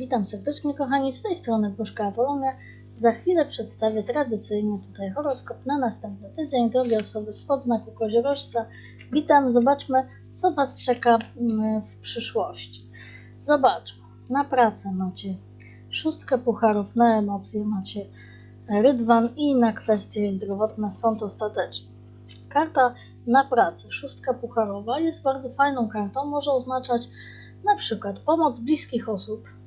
Witam serdecznie kochani, z tej strony Puszka Apolonia. Za chwilę przedstawię tradycyjnie tutaj horoskop na następny tydzień. Drogie osoby spod znaku koziorożca, witam, zobaczmy co Was czeka mm, w przyszłości. Zobaczmy, na pracę macie szóstkę pucharów, na emocje macie rydwan i na kwestie zdrowotne sąd ostateczny. Karta na pracę, szóstka pucharowa jest bardzo fajną kartą, może oznaczać na przykład pomoc bliskich osób,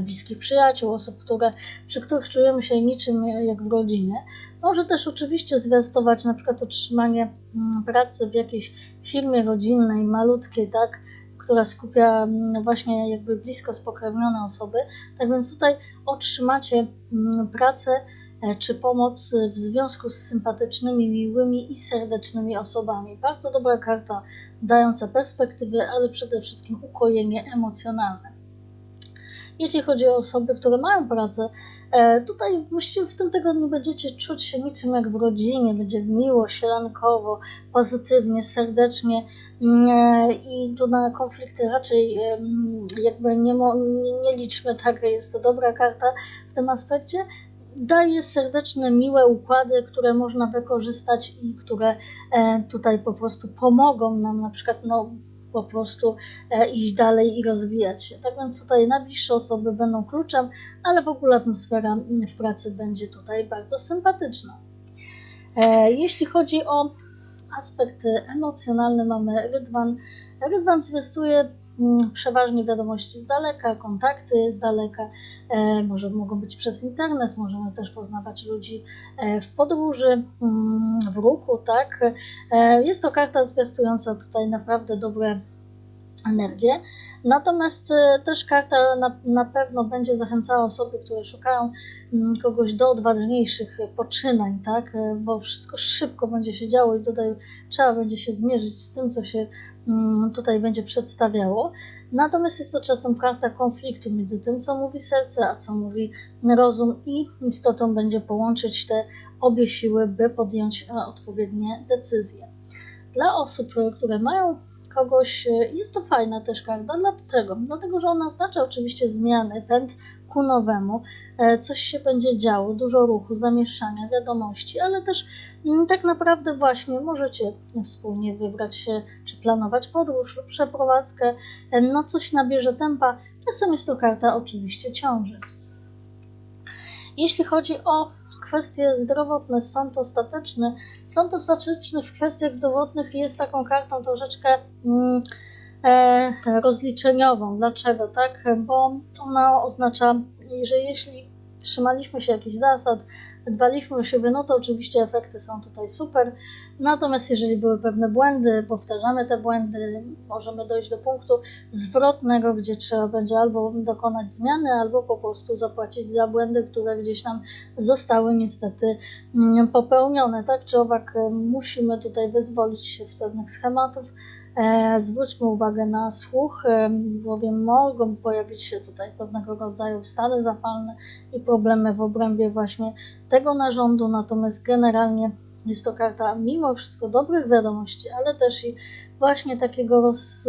bliskich przyjaciół, osób, które, przy których czujemy się niczym jak w rodzinie. Może też oczywiście zwiastować na przykład otrzymanie mm, pracy w jakiejś firmie rodzinnej, malutkiej, tak, która skupia mm, właśnie jakby blisko spokrewnione osoby. Tak więc tutaj otrzymacie mm, pracę e, czy pomoc w związku z sympatycznymi, miłymi i serdecznymi osobami. Bardzo dobra karta, dająca perspektywy, ale przede wszystkim ukojenie emocjonalne. Jeśli chodzi o osoby, które mają pracę, e, tutaj właściwie w tym tygodniu będziecie czuć się niczym jak w rodzinie, będzie miło, sielankowo, pozytywnie, serdecznie mm, e, i tu na konflikty raczej jakby nie, nie liczmy, tak, jest to dobra karta w tym aspekcie, daje serdeczne, miłe układy, które można wykorzystać i które e, tutaj po prostu pomogą nam na przykład no, po prostu e, iść dalej i rozwijać się. Tak więc tutaj najbliższe osoby będą kluczem, ale w ogóle atmosfera w pracy będzie tutaj bardzo sympatyczna. E, jeśli chodzi o aspekt emocjonalny, mamy Rydwan. Rydwan zwiastuje przeważnie wiadomości z daleka, kontakty z daleka, e, może mogą być przez internet, możemy też poznawać ludzi w podróży, mm, w ruchu, tak. Jest to karta zwiastująca tutaj naprawdę dobre energię. Natomiast e, też karta na, na pewno będzie zachęcała osoby, które szukają mm, kogoś do odważniejszych poczynań, tak? E, bo wszystko szybko będzie się działo i tutaj trzeba będzie się zmierzyć z tym, co się mm, tutaj będzie przedstawiało. Natomiast jest to czasem karta konfliktu między tym, co mówi serce, a co mówi rozum i istotą będzie połączyć te obie siły, by podjąć e, odpowiednie decyzje. Dla osób, które mają kogoś, e, jest to fajna też karta. Dlaczego? Dlatego, że ona oznacza oczywiście zmiany, pęd ku nowemu, e, coś się będzie działo, dużo ruchu, zamieszania, wiadomości, ale też mm, tak naprawdę właśnie możecie wspólnie wybrać się, czy planować podróż lub przeprowadzkę, e, no coś nabierze tempa, czasem jest to karta oczywiście ciąży. Jeśli chodzi o kwestie zdrowotne, sąd ostateczny. Sąd ostateczny w kwestiach zdrowotnych jest taką kartą troszeczkę mm, e, rozliczeniową. Dlaczego? Tak? Bo ona oznacza, że jeśli trzymaliśmy się jakichś zasad, dbaliśmy o siebie, no to oczywiście efekty są tutaj super. Natomiast jeżeli były pewne błędy, powtarzamy te błędy, możemy dojść do punktu zwrotnego, gdzie trzeba będzie albo dokonać zmiany, albo po prostu zapłacić za błędy, które gdzieś tam zostały niestety mm, popełnione. Tak czy owak musimy tutaj wyzwolić się z pewnych schematów. E, zwróćmy uwagę na słuch, e, bowiem mogą pojawić się tutaj pewnego rodzaju stany zapalne i problemy w obrębie właśnie tego narządu, natomiast generalnie jest to karta mimo wszystko dobrych wiadomości, ale też i właśnie takiego, roz,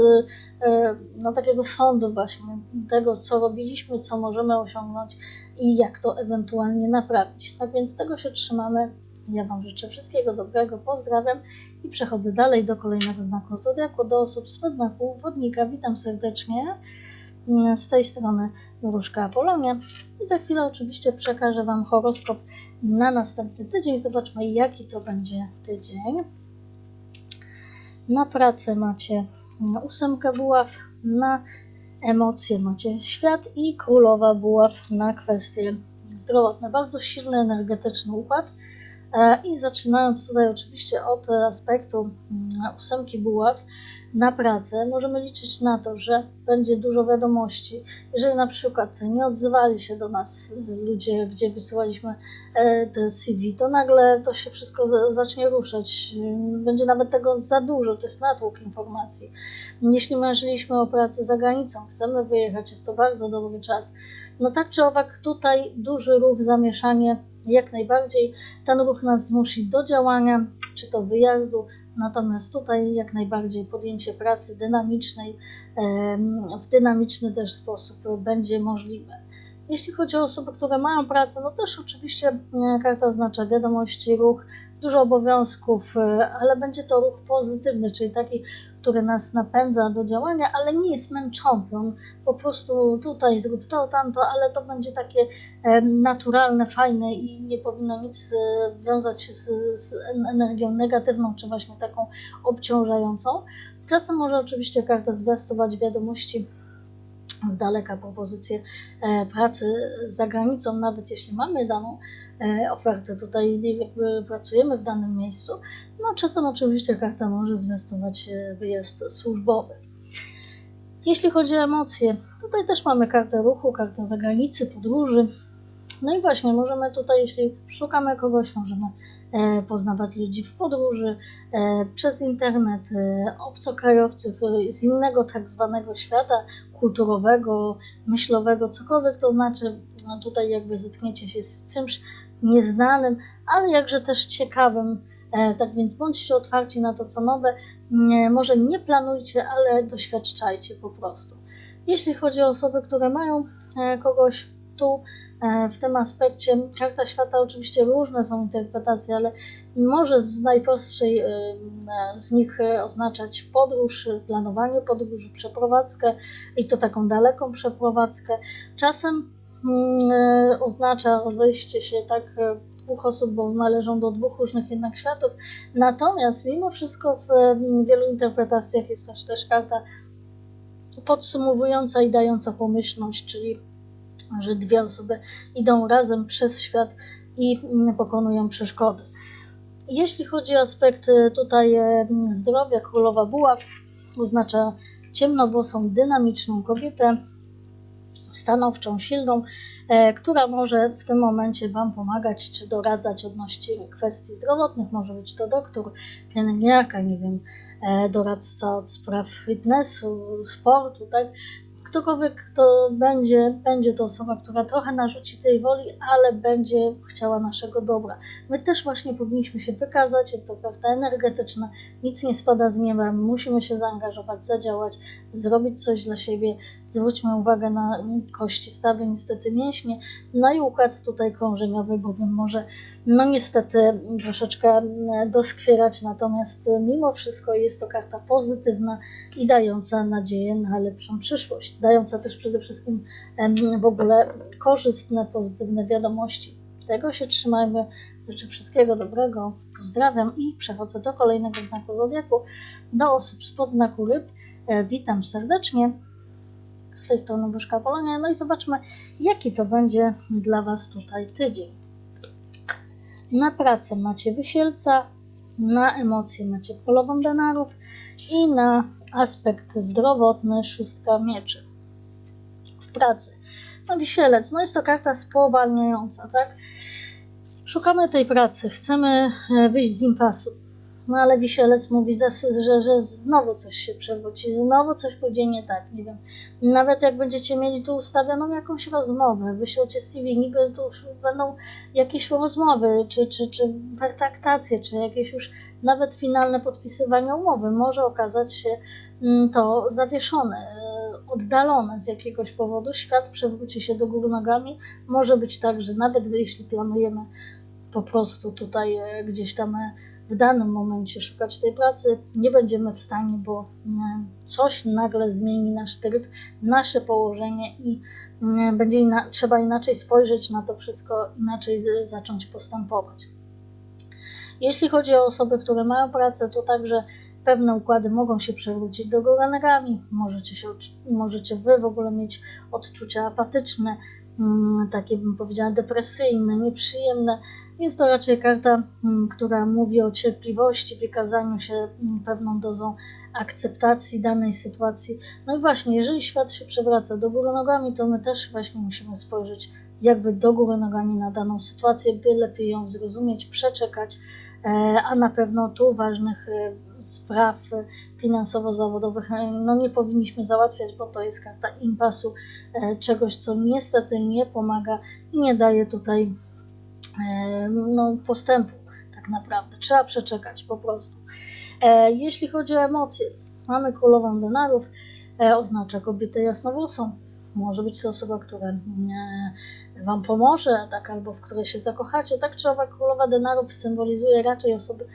e, no, takiego sądu właśnie tego, co robiliśmy, co możemy osiągnąć i jak to ewentualnie naprawić. Tak więc tego się trzymamy. Ja Wam życzę wszystkiego dobrego, pozdrawiam i przechodzę dalej do kolejnego znaku zodiaku, do osób z znaku wodnika. Witam serdecznie z tej strony Różka Apolonia i za chwilę oczywiście przekażę Wam horoskop na następny tydzień. Zobaczmy jaki to będzie tydzień. Na pracę macie ósemkę buław, na emocje macie świat i królowa buław na kwestie zdrowotne. Bardzo silny, energetyczny układ. E, I zaczynając tutaj oczywiście od aspektu mm, ósemki buław, na pracę, możemy liczyć na to, że będzie dużo wiadomości. Jeżeli na przykład nie odzywali się do nas ludzie, gdzie wysyłaliśmy e, te CV, to nagle to się wszystko zacznie ruszać. Będzie nawet tego za dużo, to jest natłok informacji. Jeśli marzyliśmy o pracy za granicą, chcemy wyjechać, jest to bardzo dobry czas. No tak czy owak, tutaj duży ruch, zamieszanie, jak najbardziej ten ruch nas zmusi do działania, czy to wyjazdu, Natomiast tutaj jak najbardziej podjęcie pracy dynamicznej w dynamiczny też sposób będzie możliwe. Jeśli chodzi o osoby, które mają pracę, no też oczywiście e, karta oznacza wiadomości, ruch, dużo obowiązków, e, ale będzie to ruch pozytywny, czyli taki, który nas napędza do działania, ale nie jest męczący. On po prostu tutaj zrób to, tamto, ale to będzie takie e, naturalne, fajne i nie powinno nic wiązać się z, z energią negatywną, czy właśnie taką obciążającą. Czasem może oczywiście karta zwiastować wiadomości z daleka propozycje e, pracy za granicą, nawet jeśli mamy daną e, ofertę tutaj, jakby pracujemy w danym miejscu, no czasem oczywiście karta może zwiastować e, wyjazd służbowy. Jeśli chodzi o emocje, tutaj też mamy kartę ruchu, kartę zagranicy, podróży, no i właśnie, możemy tutaj, jeśli szukamy kogoś, możemy e, poznawać ludzi w podróży, przez internet, obcokrajowców z innego tak zwanego świata kulturowego, myślowego, cokolwiek to znaczy, no tutaj jakby zetkniecie się z czymś nieznanym, ale jakże też ciekawym. Tak więc bądźcie otwarci na to, co nowe. Może nie planujcie, ale doświadczajcie po prostu. Jeśli chodzi o osoby, które mają kogoś tu e, w tym aspekcie karta świata oczywiście różne są interpretacje, ale może z najprostszej e, z nich oznaczać podróż, planowanie podróży, przeprowadzkę i to taką daleką przeprowadzkę. Czasem mm, e, oznacza rozejście się tak dwóch osób, bo należą do dwóch różnych jednak światów. Natomiast mimo wszystko w wielu interpretacjach jest też, też karta podsumowująca i dająca pomyślność, czyli że dwie osoby idą razem przez świat i pokonują przeszkody. Jeśli chodzi o aspekt e, tutaj e, zdrowia, królowa buław oznacza ciemnowłosą, dynamiczną kobietę, stanowczą, silną, e, która może w tym momencie Wam pomagać czy doradzać odnośnie kwestii zdrowotnych. Może być to doktor, pielęgniarka, nie wiem, doradca od spraw fitnessu, sportu, tak? ktokolwiek kto będzie, będzie to osoba, która trochę narzuci tej woli, ale będzie chciała naszego dobra. My też właśnie powinniśmy się wykazać, jest to karta energetyczna, nic nie spada z nieba, musimy się zaangażować, zadziałać, zrobić coś dla siebie. Zwróćmy uwagę na kości stawy, niestety mięśnie, no i układ tutaj krążeniowy, bowiem może no niestety troszeczkę doskwierać, natomiast mimo wszystko jest to karta pozytywna i dająca nadzieję na lepszą przyszłość dająca też przede wszystkim w ogóle korzystne, pozytywne wiadomości. Tego się trzymajmy. Życzę wszystkiego dobrego. Pozdrawiam i przechodzę do kolejnego znaku zodiaku, do osób spod znaku ryb. E, witam serdecznie. Z tej strony Buszka Polonia. No i zobaczmy, jaki to będzie dla Was tutaj tydzień. Na pracę macie wysielca, na emocje macie polową denarów i na aspekt zdrowotny szóstka mieczy pracy. No wisielec, no jest to karta spowalniająca, tak? Szukamy tej pracy, chcemy e, wyjść z impasu. No ale wisielec mówi, że, że znowu coś się przewróci, znowu coś pójdzie nie tak, nie wiem. Nawet jak będziecie mieli tu ustawioną jakąś rozmowę, wyślecie CV, niby tu będą jakieś rozmowy, czy, czy, czy pertraktacje, czy jakieś już nawet finalne podpisywanie umowy. Może okazać się mm, to zawieszone oddalone z jakiegoś powodu, świat przewróci się do góry nogami. Może być tak, że nawet jeśli planujemy po prostu tutaj e, gdzieś tam e, w danym momencie szukać tej pracy, nie będziemy w stanie, bo e, coś nagle zmieni nasz tryb, nasze położenie i będzie ina trzeba inaczej spojrzeć na to wszystko, inaczej zacząć postępować. Jeśli chodzi o osoby, które mają pracę, to także pewne układy mogą się przewrócić do góry nogami, możecie, się, możecie wy w ogóle mieć odczucia apatyczne, takie bym powiedziała depresyjne, nieprzyjemne. Jest to raczej karta, mm, która mówi o cierpliwości, wykazaniu się mm, pewną dozą akceptacji danej sytuacji. No i właśnie, jeżeli świat się przewraca do góry nogami, to my też właśnie musimy spojrzeć jakby do góry nogami na daną sytuację, by lepiej ją zrozumieć, przeczekać, a na pewno tu ważnych e, spraw finansowo-zawodowych e, no nie powinniśmy załatwiać, bo to jest karta impasu, czegoś, co niestety nie pomaga i nie daje tutaj no, postępu tak naprawdę. Trzeba przeczekać po prostu. E, jeśli chodzi o emocje, mamy królową denarów, e, oznacza kobietę jasnowłosą. Może być to osoba, która e, Wam pomoże, tak, albo w której się zakochacie. Tak czy owak królowa denarów symbolizuje raczej osoby,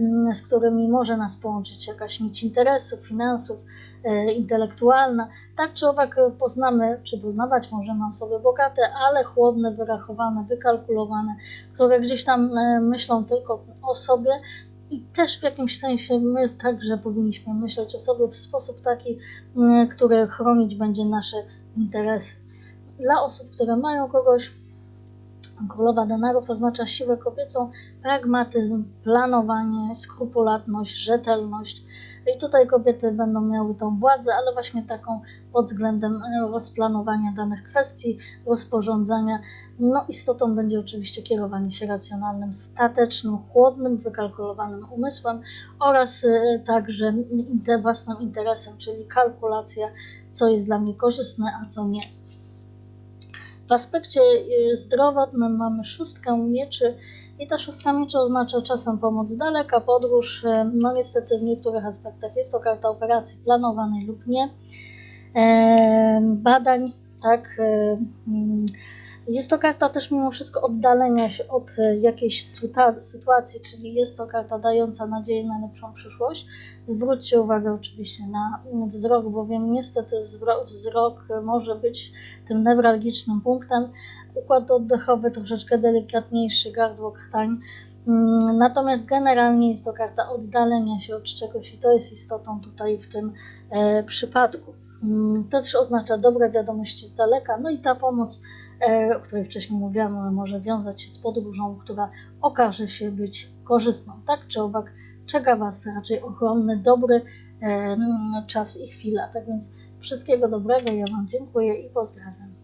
mm, z którymi może nas połączyć jakaś nić interesów, finansów, e, intelektualna. Tak czy owak poznamy, czy poznawać możemy osoby bogate, ale chłodne, wyrachowane, wykalkulowane, które gdzieś tam e, myślą tylko o sobie, i też w jakimś sensie my także powinniśmy myśleć o sobie w sposób taki, który chronić będzie nasze interesy. Dla osób, które mają kogoś, królowa denarów oznacza siłę kobiecą, pragmatyzm, planowanie, skrupulatność, rzetelność. I tutaj kobiety będą miały tą władzę, ale właśnie taką pod względem e, rozplanowania danych kwestii, rozporządzania. No, istotą będzie oczywiście kierowanie się racjonalnym, statecznym, chłodnym, wykalkulowanym umysłem oraz e, także własnym interesem, czyli kalkulacja, co jest dla mnie korzystne, a co nie. W aspekcie y, zdrowotnym mamy szóstkę mieczy i ta szóstka mieczy oznacza czasem pomoc z daleka, podróż. Y, no niestety w niektórych aspektach jest to karta operacji planowanej lub nie, e, badań, tak, e, mm, jest to karta też mimo wszystko oddalenia się od e, jakiejś sytuacji, czyli jest to karta dająca nadzieję na lepszą przyszłość. Zwróćcie uwagę oczywiście na wzrok, bowiem niestety wzrok może być tym newralgicznym punktem. Układ oddechowy troszeczkę delikatniejszy, gardło, krtań. Mm, natomiast generalnie jest to karta oddalenia się od czegoś i to jest istotą tutaj w tym e, przypadku. Mm, to też oznacza dobre wiadomości z daleka, no i ta pomoc o której wcześniej mówiłam, może wiązać się z podróżą, która okaże się być korzystną. Tak czy owak czeka Was raczej ochronny, dobry e, czas i chwila. Tak więc wszystkiego dobrego, ja Wam dziękuję i pozdrawiam.